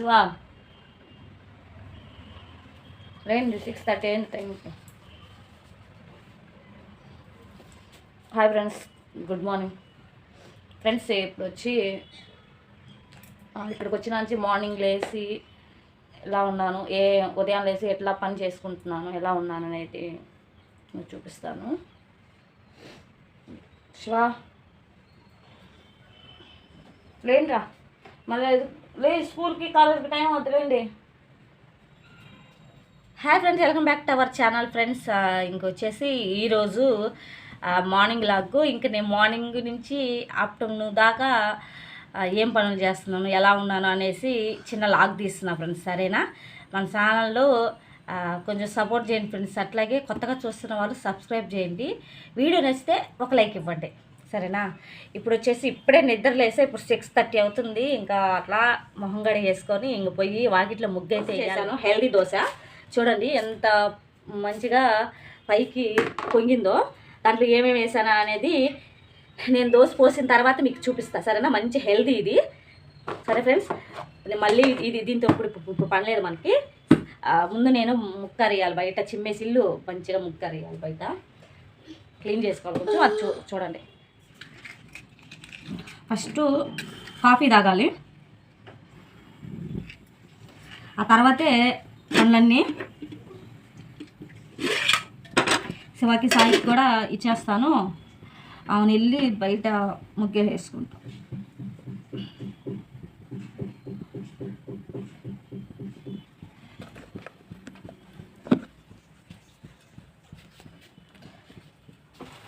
శివా రండి six thirty అయింది టైంకి hi friends good morning friends ఇప్పుడు వచ్చి ఇక్కడికి వచ్చిన నుంచి మార్నింగ్ లేచి ఎలా ఉన్నాను? ఏ ఉదయం లేచి ఎట్లా పని చేసుకుంటున్నాను? ఎలా ఉన్నాను అనేది చూపిస్తాను. శివా లేండిరా మళ్ళీ లేదు స్కూల్కి కాలేజ్కి టైం అవుతుందండి hi friends welcome back to our channel friends ఇంకొచ్చేసి ఈరోజు మార్నింగ్ లాగ్. ఇంక నేను మార్నింగ్ నుంచి ఆఫ్టర్నూన్ దాకా ఏం పనులు చేస్తున్నాను ఎలా ఉన్నాను అనేసి చిన్న లాగ్ తీస్తున్నా ఫ్రెండ్స్ సరేనా? మన ఛానల్లో కొంచెం సపోర్ట్ చేయండి ఫ్రెండ్స్ అట్లాగే కొత్తగా చూస్తున్న వాళ్ళు సబ్స్క్రైబ్ చేయండి. వీడియో నచ్చితే ఒక లైక్ ఇవ్వండి. సరేనా? ఇప్పుడు వచ్చేసి ఇప్పుడే నిద్ర లేసే ఇప్పుడు సిక్స్ థర్టీ అవుతుంది. ఇంకా అట్లా మొహం గడి వేసుకొని ఇంక పోయి వాకిట్లో ముగ్గు అయితే వేసాను హెల్దీ దోశ. చూడండి ఎంత మంచిగా పైకి పొంగిందో. దాంట్లో ఏమేమి వేసానా అనేది నేను దోశ పోసిన తర్వాత మీకు చూపిస్తా. సరేనా? మంచి హెల్దీ ఇది. సరే ఫ్రెండ్స్ మళ్ళీ ఇది దీంతో ఇప్పుడు ఇప్పుడు పనిలేదు మనకి. ముందు నేను ముక్కరేయాలి బయట. చిమ్మేసి ఇల్లు మంచిగా ముక్కరేయాలి బయట. క్లీన్ చేసుకోవాలి. కొంచెం అది చూ చూడండి. ఫస్ట్ కాఫీ తాగాలి. ఆ తర్వాతే పనులన్నీ శివాకి సాయికి కూడా ఇచ్చేస్తాను. అవును వెళ్ళి బయట ముగ్గే వేసుకుంటాం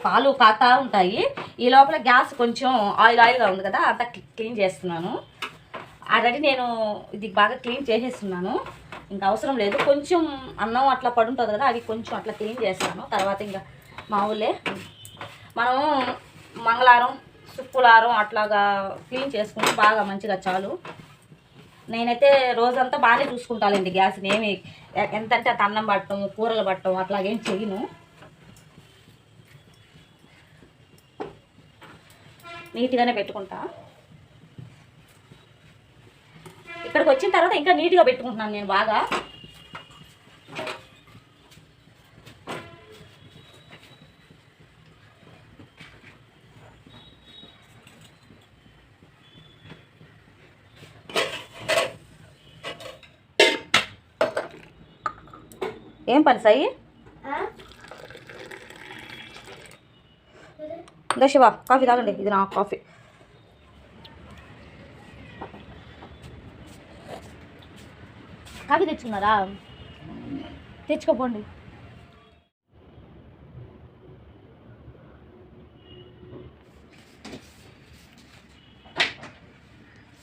పాలు కాతా ఉంటాయి. ఈ లోపల గ్యాస్ కొంచెం ఆయిల్ ఆయిల్గా ఉంది కదా అంతా క్లీన్ చేస్తున్నాను. ఆల్రెడీ నేను ఇది బాగా క్లీన్ చేసేస్తున్నాను. ఇంకా అవసరం లేదు. కొంచెం అన్నం అట్లా పడుంటుంది కదా అది కొంచెం అట్లా క్లీన్ చేస్తాను. తర్వాత ఇంకా మామూలే మనం మంగళవారం శుక్రవారం అట్లాగా క్లీన్ చేసుకుంటే బాగా మంచిగా చాలు. నేనైతే రోజంతా బాగానే చూసుకుంటానండి గ్యాస్ని. ఏమి ఎంతంటే అంత అన్నం పట్టడం కూరలు పట్టడం అట్లాగేం చెయ్యను. నీట్గానే పెట్టుకుంటా. ఇక్కడికి వచ్చిన తర్వాత ఇంకా నీట్గా పెట్టుకుంటున్నాను నేను బాగా. ఏం పని సాయి? ఇందా శివ కాఫీ తాగండి ఇది నా కాఫీ. కాఫీ తెచ్చుకున్నారా? తెచ్చుకోపోండి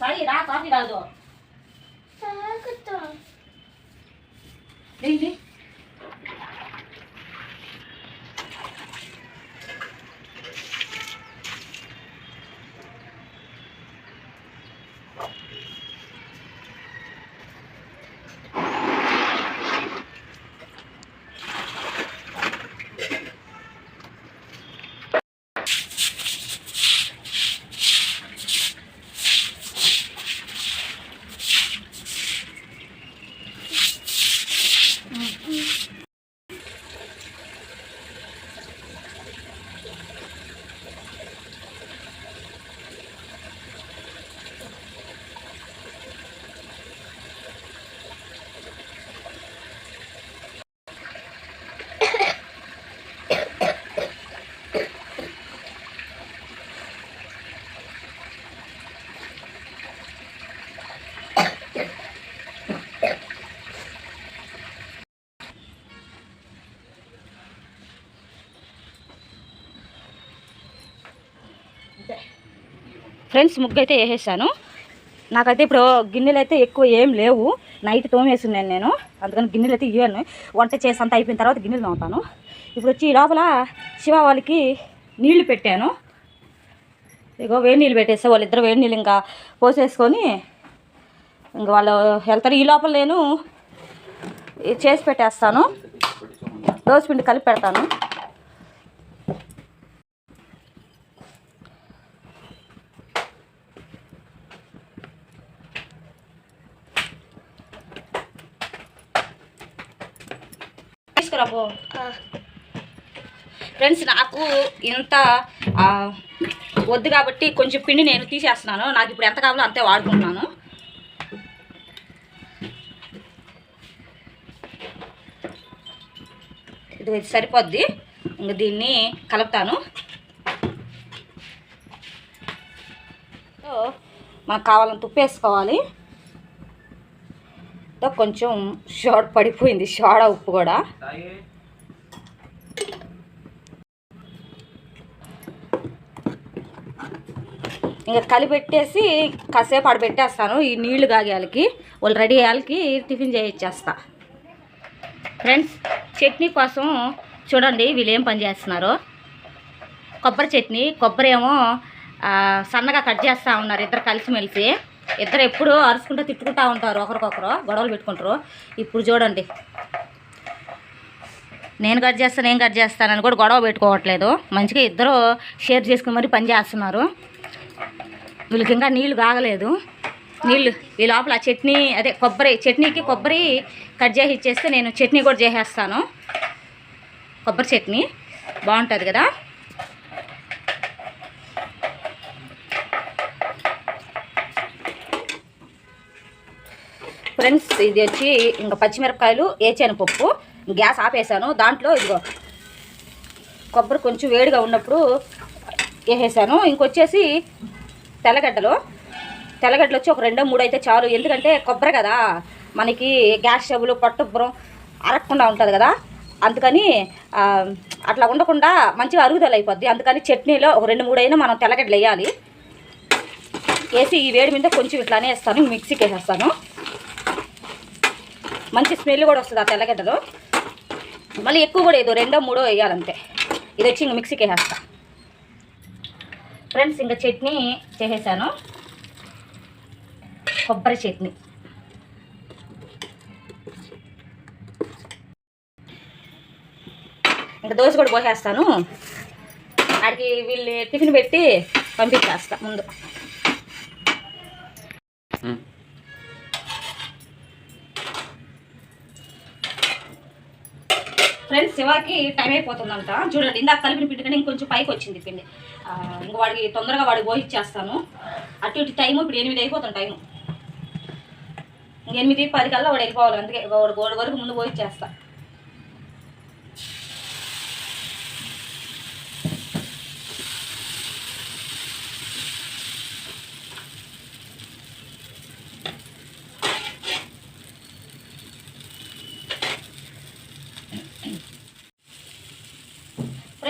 సాయి రా కాఫీ తాగు ఏంటి ఫ్రెండ్స్ ముగ్గు అయితే వేసేసాను. నాకైతే ఇప్పుడు గిన్నెలు అయితే ఎక్కువ ఏం లేవు. నైట్ తోమేస్తున్నాను నేను. అందుకని గిన్నెలు అయితే ఇవ్వను. వంట చేసి అంతా అయిపోయిన తర్వాత గిన్నెలు తోముతాను. ఇప్పుడు వచ్చి ఈ లోపల శివ వాళ్ళకి నీళ్ళు పెట్టాను. ఇగో వేడి నీళ్ళు పెట్టేస్తే వాళ్ళిద్దరు వేడి నీళ్ళు ఇంకా పోసేసుకొని ఇంకా వాళ్ళు వెళ్తారు. ఈ లోపల నేను చేసి పెట్టేస్తాను. పిండి కలిపి పెడతాను. ఫ్రెండ్స్ నాకు ఇంత వద్దు కాబట్టి కొంచెం పిండి నేను తీసేస్తున్నాను. నాకు ఇప్పుడు ఎంత కావాలో అంతే వాడుకుంటున్నాను. ఇది ఇది సరిపోద్ది. ఇంక దీన్ని కలుపుతాను. సో, మనకు కావాలని తుప్పేసుకోవాలి వేసుకోవాలి. తో కొంచెం షార్ట్ పడిపోయింది. షాడ ఉప్పు కూడా. ఇంకా కలిపెట్టేసి కాసేపు ఆడబెట్టేస్తాను. ఈ నీళ్ళు కాగేయాలకి వాళ్ళు రెడీ అయ్యాలకి టిఫిన్ చేయించేస్తా ఫ్రెండ్స్ చట్నీ కోసం చూడండి వీళ్ళు ఏం పని చేస్తున్నారు. కొబ్బరి చట్నీ కొబ్బరి ఏమో సన్నగా కట్ చేస్తూ ఉన్నారు ఇద్దరు కలిసిమెలిసి. ఇద్దరు ఎప్పుడు అరుచుకుంటూ తిట్టుకుంటూ ఉంటారు. ఒకరికొకరు గొడవలు పెట్టుకుంటారు. ఇప్పుడు చూడండి. నేను కట్ చేస్తాను నేను కట్ చేస్తానని కూడా గొడవ పెట్టుకోవట్లేదు. మంచిగా ఇద్దరు షేర్ చేసుకుని మరి పని చేస్తున్నారు. వీళ్ళకి ఇంకా నీళ్ళు కాగలేదు నీళ్ళు ఈ లోపల చట్నీ అదే కొబ్బరి చట్నీకి కొబ్బరి కట్ చేసి ఇచ్చేస్తే నేను చట్నీ కూడా చేసేస్తాను. కొబ్బరి చట్నీ బాగుంటుంది కదా? ఫ్రెండ్స్ ఇది వచ్చి ఇంకా పచ్చిమిరపకాయలు వేచాను పప్పు గ్యాస్ ఆపేసాను దాంట్లో ఇదిగో కొబ్బరి కొంచెం వేడిగా ఉన్నప్పుడు వేసేసాను. ఇంకొచ్చేసి తెల్లగడ్డలు. తెల్లగడ్డలు వచ్చి ఒక రెండో మూడు అయితే చాలు. ఎందుకంటే కొబ్బరి కదా. మనకి గ్యాస్ స్టవ్లు పట్టుబ్బరం అరగకుండా ఉంటుంది కదా. అందుకని అట్లా ఉండకుండా మంచిగా అరుగుదల అయిపోద్ది. అందుకని చట్నీలో ఒక రెండు మూడు అయినా మనం తెల్లగడ్డలు వేయాలి. వేసి ఈ వేడి మీద కొంచెం ఇట్లానే వేస్తాను మిక్సీకి వేసేస్తాను. మంచి స్మెల్ కూడా వస్తుంది ఆ తెల్లగడ్డలు. మళ్ళీ ఎక్కువ కూడా ఏదో రెండో మూడో వేయాలంతే. ఇది వచ్చి ఇంక మిక్సీకి వేసేస్తాను ఫ్రెండ్స్ ఇంకా చట్నీ చేసేసాను. కొబ్బరి చట్నీ. ఇంకా దోశ కూడా పోసేస్తాను. ఆడికి వీళ్ళు టిఫిన్ పెట్టి పంపించేస్తా ముందు. ఫ్రెండ్స్ శివాకి టైం అయిపోతుందంట. చూడండి ఇందాక కలిపిన పిండి కానీ ఇంకొంచెం పైకి వచ్చింది పిండి. ఇంక వాడికి తొందరగా వాడికి పోయిచ్చేస్తాను అటు ఇటు టైం ఇప్పుడు ఎనిమిది అయిపోతుంది టైం ఎనిమిది పది కల్లా వాడు వెళ్ళిపోవాలి అందుకే వాడు గోడ వరకు ముందు పోయిచ్చేస్తాను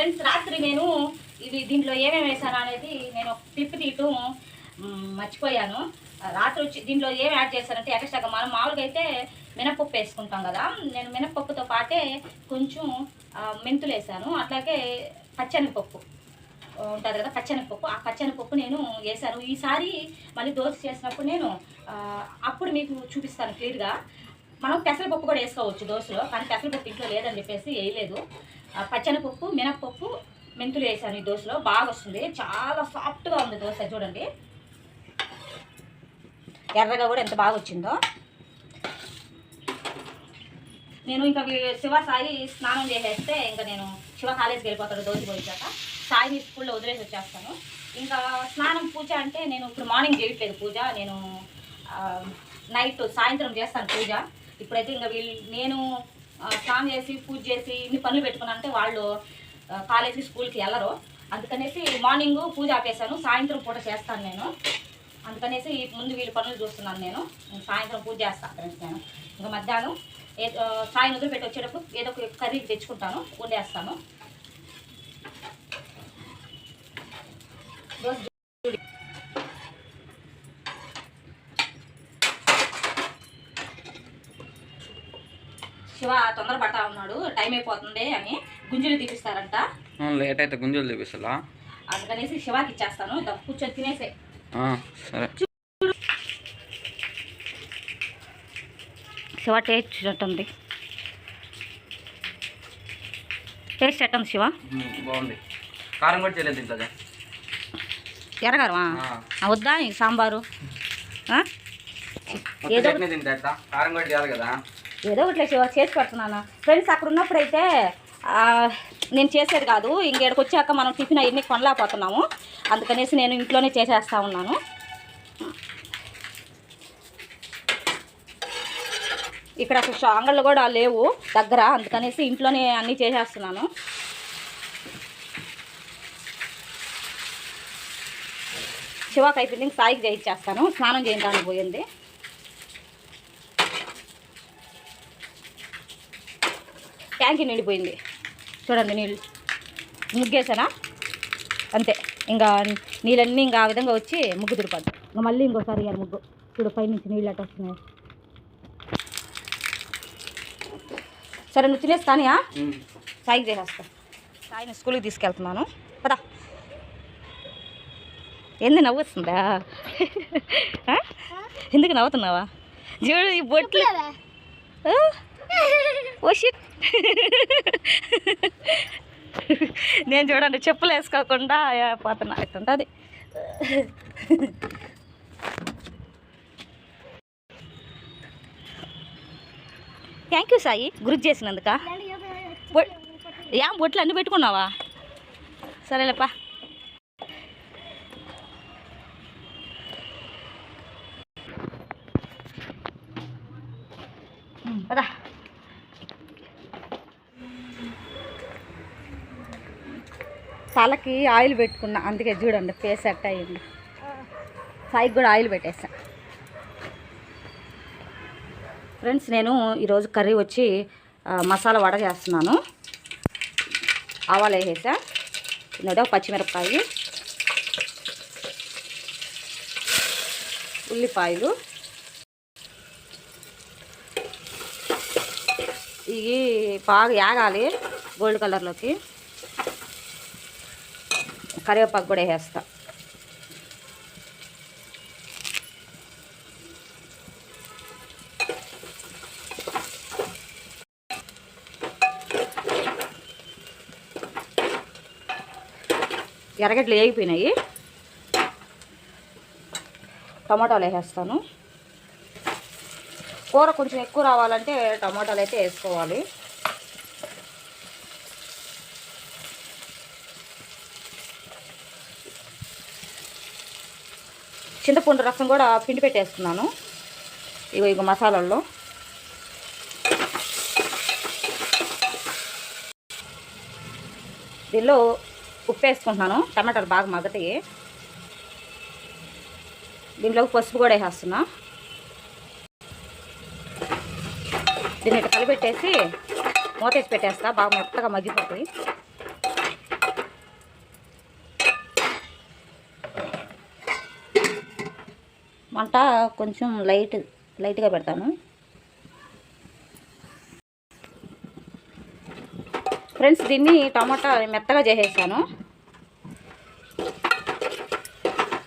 ఫ్రెండ్స్ రాత్రి నేను ఇది దీంట్లో ఏమేమి వేసాను అనేది నేను క్లిప్ తీయటం మర్చిపోయాను. రాత్రి వచ్చి దీంట్లో ఏం యాడ్ చేశానంటే ఎక్స్ట్రాగా మనం మామూలుగా అయితే మినపప్పు వేసుకుంటాం కదా. నేను మినపప్పుతో పాటే కొంచెం మెంతులు వేసాను అట్లాగే పచ్చనిపప్పు ఉంటుంది కదా పచ్చనిపప్పు. ఆ పచ్చనిపప్పు నేను వేసాను ఈసారి మళ్ళీ దోశ చేసినప్పుడు నేను అప్పుడు మీకు చూపిస్తాను క్లియర్గా. మనం పెసరపప్పు కూడా వేసుకోవచ్చు దోశలో కానీ పెసరపప్పు ఇంట్లో లేదని చెప్పేసి వేయలేదు. పచ్చనపప్పు మినప్పప్పు మెంతులు వేసాను ఈ దోశలో. బాగా వస్తుంది చాలా సాఫ్ట్గా ఉంది దోశ చూడండి. ఎర్రగా కూడా ఎంత బాగా వచ్చిందో నేను ఇంకా శివ సాయి స్నానం చేసేస్తే ఇంకా నేను శివ కాలేజీకి వెళ్ళిపోతాడు దోశ పోయించాక సాయిని స్కూల్లో వదిలేసి వచ్చేస్తాను. ఇంకా స్నానం పూజ అంటే నేను ఇప్పుడు మార్నింగ్ చేయట్లేదు పూజ. నేను నైట్ సాయంత్రం చేస్తాను పూజ. ఇప్పుడైతే ఇంకా వీళ్ళు నేను స్నానం చేసి పూజ చేసి ఇన్ని పనులు పెట్టుకున్నా అంటే వాళ్ళు కాలేజీ స్కూల్కి వెళ్ళరు. అందుకనేసి మార్నింగ్ పూజ ఆపేసాను సాయంత్రం పూట చేస్తాను నేను. అందుకనేసి ముందు వీళ్ళ పనులు చూస్తున్నాను నేను. సాయంత్రం పూజ చేస్తాను ఫ్రెండ్స్ నేను. ఇంకా మధ్యాహ్నం ఏ సాయం వదిలిపెట్టి వచ్చేటప్పుడు ఏదో ఒక కర్రీ తెచ్చుకుంటాను. వండేస్తాను. శివ తొందర పడతా ఉన్నాడు టైం అయిపోతుంది అని గుంజులు తీపిస్తారంట. లేట్ అయితే గుంజలు చూపిస్తా అందుకనేసి శివాకి ఇచ్చేస్తాను ఇక కూర్చొని తినేసే. సరే. శివ టేస్ట్ చూడటంది టేస్ట్ ఎట్టంది శివ బాగుంది. కారం కూడా చేయలేదు ఇంట్లో ఎరగారమా వద్దా సాంబారు? ఆ? ఏదో కారం కూడా చేయాలి కదా. ఏదో ఒకటి శివ చేసి పెడుతున్నాను. ఫ్రెండ్స్ అక్కడ ఉన్నప్పుడైతే నేను చేసేది కాదు. ఇంకేడికి వచ్చాక మనం టిఫిన్ అవన్నీ కొనలేకపోతున్నాము. అందుకనేసి నేను ఇంట్లోనే చేసేస్తా ఉన్నాను. ఇక్కడ అసలు అంగళ్ళు కూడా లేవు దగ్గర. అందుకనేసి ఇంట్లోనే అన్నీ చేసేస్తున్నాను. శివాకి అయిపోయింది. సాయికి చేయించేస్తాను. స్నానం చేయడానికి పోయింది. ట్యాంక్ నిండిపోయింది. చూడండి నీళ్ళు. ముగ్గేసానా? అంతే. ఇంకా నీళ్ళన్నీ ఇంకా ఆ విధంగా వచ్చి ముగ్గు తుడిపద్దు ఇంకా మళ్ళీ ఇంకోసారి ఇవ్వాలి ముగ్గు. చూడు పైనుంచి నీళ్ళు అట్ట వస్తున్నాయి. సరే నువ్వు తినేస్తానియా సాయికి చేసేస్తా. సాయిని స్కూల్కి తీసుకెళ్తున్నాను. పదా. ఎందు నవ్వుతుందా? ఎందుకు నవ్వుతున్నావా? చూడు ఈ బొట్లు? Oh shit. నేను చూడండి చెప్పులు వేసుకోకుండా పోతున్నా. ఎట్టుంటుంది థ్యాంక్ యూ సాయి. గుర్తు చేసినందుక? ఏం బొట్లు అన్నీ పెట్టుకున్నావా? సరేలేపా. తలకి ఆయిల్ పెట్టుకున్నా అందుకే చూడండి ఫేస్ సెట్ అయ్యింది. సాయికి కూడా ఆయిల్ పెట్టేసా. ఫ్రెండ్స్ నేను ఈరోజు కర్రీ వచ్చి మసాలా వడ చేస్తున్నాను. ఆవాలు వేసేసా. ఇంకోటి ఒక పచ్చిమిరపకాయ ఉల్లిపాయలు. ఇవి బాగా యాగాలి గోల్డ్ కలర్లోకి. కరివేపాకు కూడా వేస్తా ఎర్రగడ్డలు వేగిపోయినాయి. టమాటాలు వేసేస్తాను. కూర కొంచెం ఎక్కువ రావాలంటే టమాటాలు అయితే వేసుకోవాలి. చింతపండు రసం కూడా పిండి పెట్టేస్తున్నాను ఇగో ఇగో మసాలాల్లో. దీనిలో ఉప్పు వేసుకుంటున్నాను. టమాటాలు బాగా మగతాయి దీంట్లో పసుపు కూడా వేసేస్తున్నా. దీన్ని ఇట్లా కలిపెట్టేసి మూతేసి పెట్టేస్తా. బాగా మెత్తగా మగ్గిపోతుంది మంట కొంచెం లైట్ లైట్గా పెడతాను. ఫ్రెండ్స్ దీన్ని టమాటా మెత్తగా చేసేసాను.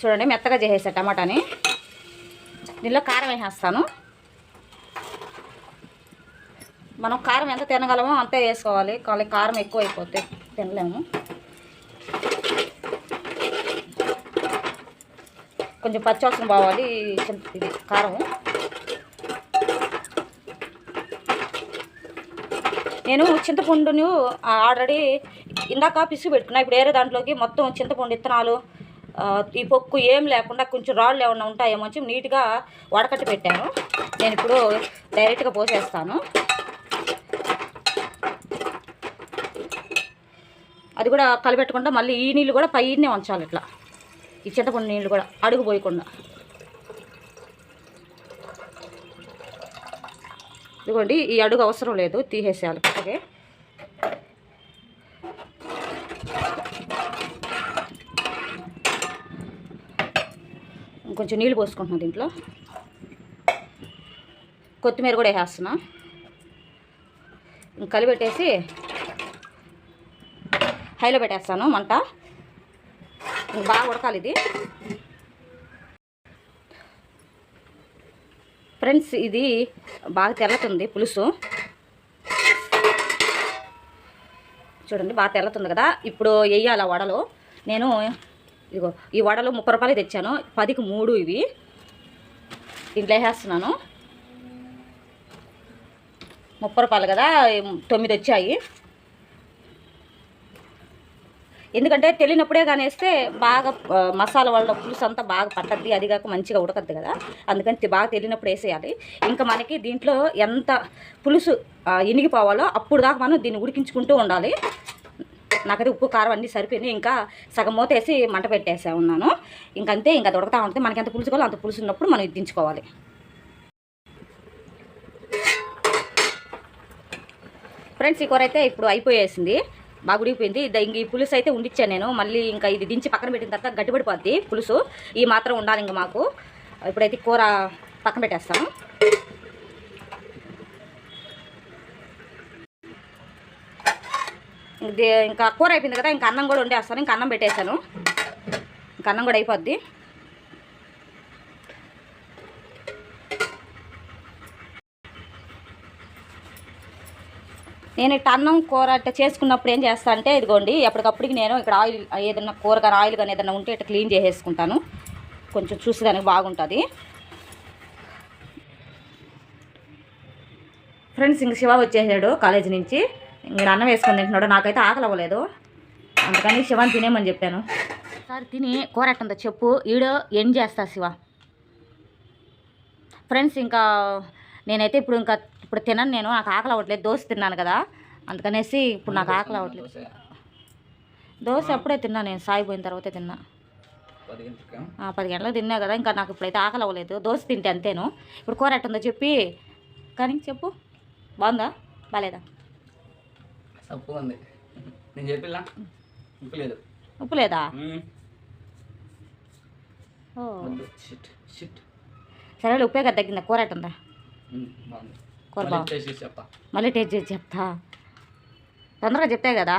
చూడండి మెత్తగా చేసేసాను టమాటాని. దీనిలో కారం వేసేస్తాను. మనం కారం ఎంత తినగలమో అంతే వేసుకోవాలి. కానీ కారం ఎక్కువ అయిపోతే తినలేము. కొంచెం పచ్చివాసన పోవాలి. చింత- ఇది కారం. నేను చింతపండును ఆల్రెడీ ఇందాక పిసుగు పెట్టుకున్నా. ఇప్పుడు వేరే దాంట్లోకి మొత్తం చింతపండు విత్తనాలు ఈ పొక్కు ఏం లేకుండా కొంచెం రాళ్ళు ఏమన్నా ఉంటాయేమో మంచి నీట్గా వడకట్టి పెట్టాను. నేను ఇప్పుడు డైరెక్ట్గా పోసేస్తాను. అది కూడా కలిపెట్టకుండా మళ్ళీ ఈ నీళ్ళు కూడా పైనే ఉంచాలి ఇట్లా. ఈ చింతపండు నీళ్ళు కూడా అడుగు పోయకుండా. ఇదిగోండి ఈ అడుగు అవసరం లేదు తీసేసేయాలి. ఓకే. కొంచెం నీళ్ళు పోసుకుంటున్నా దీంట్లో. కొత్తిమీర కూడా వేసేస్తున్నా. ఇంక కలిపెట్టేసి హైలో పెట్టేస్తాను మంట. బాగా ఉడకాలి ఇది. ఫ్రెండ్స్ ఇది బాగా తెల్లతుంది పులుసు. చూడండి బాగా తెల్లతుంది కదా. ఇప్పుడు వేయాలి వడలు. నేను ఇదిగో ఈ వడలు ముప్పై రూపాయలు తెచ్చాను. పదికి మూడు ఇవి. దీంట్లో వేసేస్తున్నాను. ముప్పై రూపాయలు కదా తొమ్మిది వచ్చాయి. ఎందుకంటే తెలియనప్పుడే కానీ వేస్తే బాగా మసాలా వాళ్ళ పులుసు అంతా బాగా పట్టద్ది అది కాక మంచిగా ఉడకద్ది కదా. అందుకని బాగా తెలియనప్పుడు వేసేయాలి. ఇంకా మనకి దీంట్లో ఎంత పులుసు ఇనిగిపోవాలో అప్పుడు దాకా మనం దీన్ని ఉడికించుకుంటూ ఉండాలి. నాకైతే ఉప్పు కారం అన్నీ సరిపోయినాయి. ఇంకా సగం మూత వేసి మంట పెట్టేసా ఉన్నాను. ఇంకంతే ఇంకా అది ఉంటే మనకి ఎంత పులుసు కావాలో అంత పులుసు ఉన్నప్పుడు మనం ఇది దించుకోవాలి. ఫ్రెండ్స్ ఈ కూర అయితే ఇప్పుడు అయిపోయేసింది. బాగా ఉడికిపోయింది. ఇంక ఈ పులుసు అయితే ఉండిచ్చాను నేను. మళ్ళీ ఇంకా ఇది దించి పక్కన పెట్టిన తర్వాత గట్టిపడిపోద్ది పులుసు. ఈ మాత్రం ఉండాలి ఇంకా మాకు. ఇప్పుడైతే కూర పక్కన పెట్టేస్తాను ఇంకా కూర అయిపోయింది కదా ఇంకా అన్నం కూడా వండేస్తాను. ఇంకా అన్నం పెట్టేశాను. ఇంకా అన్నం కూడా అయిపోద్ది. నేను ఇట్లా అన్నం కూర అట్లా చేసుకున్నప్పుడు ఏం చేస్తా అంటే ఇదిగోండి ఎప్పటికప్పటికి నేను ఇక్కడ ఆయిల్ ఏదైనా కూర కానీ ఆయిల్ కానీ ఏదైనా ఉంటే ఇట్లా క్లీన్ చేసేసుకుంటాను. కొంచెం చూసేదానికి బాగుంటుంది. ఫ్రెండ్స్ ఇంక శివ వచ్చేసాడు కాలేజీ నుంచి. మీరు అన్నం వేసుకొని తింటున్నాడు. నాకైతే ఆకలి అవ్వలేదు. అందుకని శివాని తినేమని చెప్పాను. సార్ తిని కూర ఎట్టుందో చెప్పు. ఈడో ఏం చేస్తా శివ? ఫ్రెండ్స్ ఇంకా నేనైతే ఇప్పుడు ఇంకా ఇప్పుడు తినను నేను నాకు ఆకలి అవ్వట్లేదు దోశ తిన్నాను కదా. అందుకనేసి ఇప్పుడు నాకు ఆకలి అవ్వట్లేదు. దోశ? అప్పుడే తిన్నా నేను సాగిపోయిన తర్వాతే తిన్నా. పది గంటలకా? ఆ, పది గంటలకు తిన్నా కదా ఇంకా నాకు ఇప్పుడైతే ఆకలి అవ్వలేదు దోశ తింటే అంతేను. ఇప్పుడు కూర ఎట్టుందో చెప్పి కానీ చెప్పు. బాగుందా? బాగాలేదా ఉంది. నేను ఉప్పు లేదు. ఉప్పు లేదా? సరే ఉప్పే కదా తగ్గిందా? కూర ఎట్టుందా? కూర మళ్ళీ టేస్ట్ చేసి చెప్తా. మళ్ళీ టేస్ట్ చేసి చెప్తా. తొందరగా చెప్తే కదా.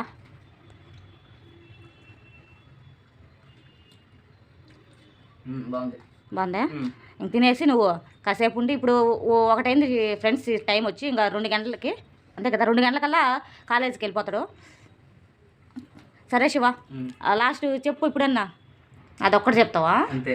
బాగుంది. బాగుందా. ఇంక తినేసి నువ్వు కాసేపు ఉండి ఇప్పుడు ఒకటైంది ఫ్రెండ్స్ టైం వచ్చి ఇంకా రెండు గంటలకి. అంతే కదా రెండు గంటలకల్లా కాలేజీకి వెళ్ళిపోతాడు. సరే శివ. లాస్ట్ చెప్పు ఇప్పుడన్నా. అదొక్కటి చెప్తావా? అంతే.